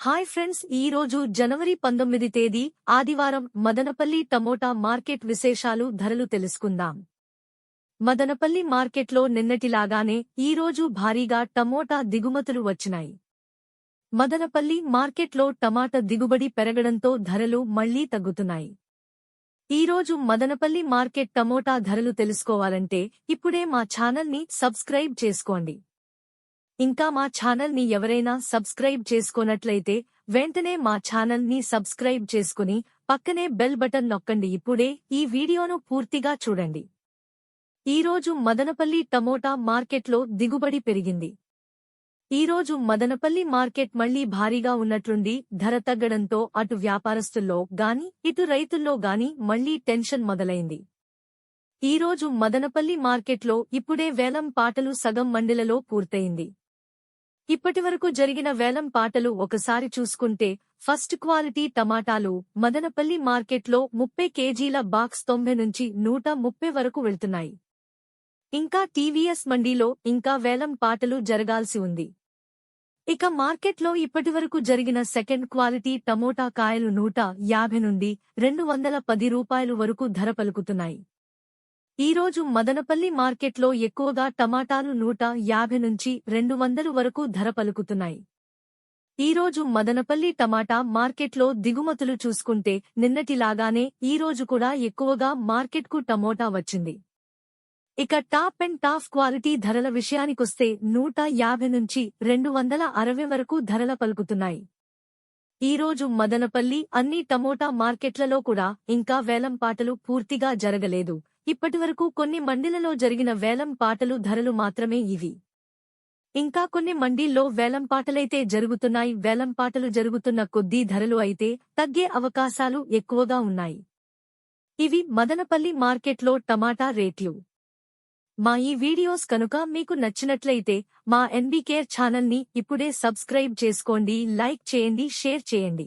Hi friends ఈ రోజు జనవరి పంతొమ్మిది తేదీ ఆదివారం మదనపల్లి టమోటా మార్కెట్ విశేషాలు ధరలు తెలుసుకుందాం. మదనపల్లి మార్కెట్లో నిన్నటిలాగానే ఈ రోజు భారీగా టమోటా దిగుమతులు వచ్చినాయి. మదనపల్లి మార్కెట్లో టమాటా దిగుబడి పెరగడంతో ధరలు మళ్ళీ తగ్గుతున్నాయి. ఈ రోజు మదనపల్లి మార్కెట్ టమోటా ధరలు తెలుసుకోవాలంటే ఇప్పుడే మా ఛానల్ని సబ్స్క్రైబ్ చేసుకోండి. ఇంకా మా ఛానల్ని ఎవరైనా సబ్స్క్రైబ్ చేసుకోనట్లయితే వెంటనే మా ఛానల్ని సబ్స్క్రైబ్ చేసుకుని పక్కనే బెల్ బటన్ నొక్కండి. ఇప్పుడే ఈ వీడియోను పూర్తిగా చూడండి. ఈరోజు మదనపల్లి టమోటా మార్కెట్లో దిగుబడి పెరిగింది. ఈరోజు మదనపల్లి మార్కెట్ మళ్ళీ భారీగా ఉన్నట్లుండి ధర తగ్గడంతో అటు వ్యాపారస్తుల్లో గాని ఇటు రైతుల్లో గాని మళ్ళీ టెన్షన్ మొదలైంది. ఈరోజు మదనపల్లి మార్కెట్లో ఇప్పుడే వేలం పాటలు సగం మండిలలో పూర్తయింది. ఇప్పటివరకు జరిగిన వేలం పాటలు ఒకసారి చూసుకుంటే ఫస్ట్ క్వాలిటీ టమాటాలు మదనపల్లి మార్కెట్లో ముప్పై కేజీల బాక్స్ తొంభై నుంచి నూట ముప్పై వరకు వెళ్తున్నాయి. ఇంకా టీవీఎస్ మండీలో ఇంకా వేలం పాటలు జరగాల్సి ఉంది. ఇక మార్కెట్లో ఇప్పటివరకు జరిగిన సెకండ్ క్వాలిటీ టమోటా కాయలు నూట యాభై నుండి రెండు వందల పది రూపాయలు వరకు ధర పలుకుతున్నాయి. ఈరోజు మదనపల్లి మార్కెట్లో ఎక్కువగా టమాటాలు నూట యాభై నుంచి రెండు వందలు వరకు ధర పలుకుతున్నాయి. ఈరోజు మదనపల్లి టమాటా మార్కెట్లో దిగుమతులు చూసుకుంటే నిన్నటిలాగానే ఈరోజు కూడా ఎక్కువగా మార్కెట్కు టమోటా వచ్చింది. ఇక టాప్ అండ్ టాప్ క్వాలిటీ ధరల విషయానికొస్తే నూట యాభై నుంచి రెండు వందల అరవై వరకు ధరల పలుకుతున్నాయి. ఈరోజు మదనపల్లి అన్ని టమోటా మార్కెట్లలో కూడా ఇంకా వేలంపాటలు పూర్తిగా జరగలేదు. ఇప్పటివరకు కొన్ని మండీలలో జరిగిన వేలం పాటలు ధరలు మాత్రమే ఇవి. ఇంకా కొన్ని మండీల్లో వేలం పాటలైతే జరుగుతున్నాయి వేలం పాటలు జరుగుతున్న కొద్దీ ధరలు అయితే తగ్గే అవకాశాలు ఎక్కువగా ఉన్నాయి. ఇవి మదనపల్లి మార్కెట్లో టమాటా రేట్లు. మా ఈ వీడియోస్ కనుక మీకు నచ్చినట్లయితే మా ఎన్బీకేర్ ఛానల్ని ఇప్పుడే సబ్స్క్రైబ్ చేసుకోండి లైక్ చేయండి షేర్ చేయండి.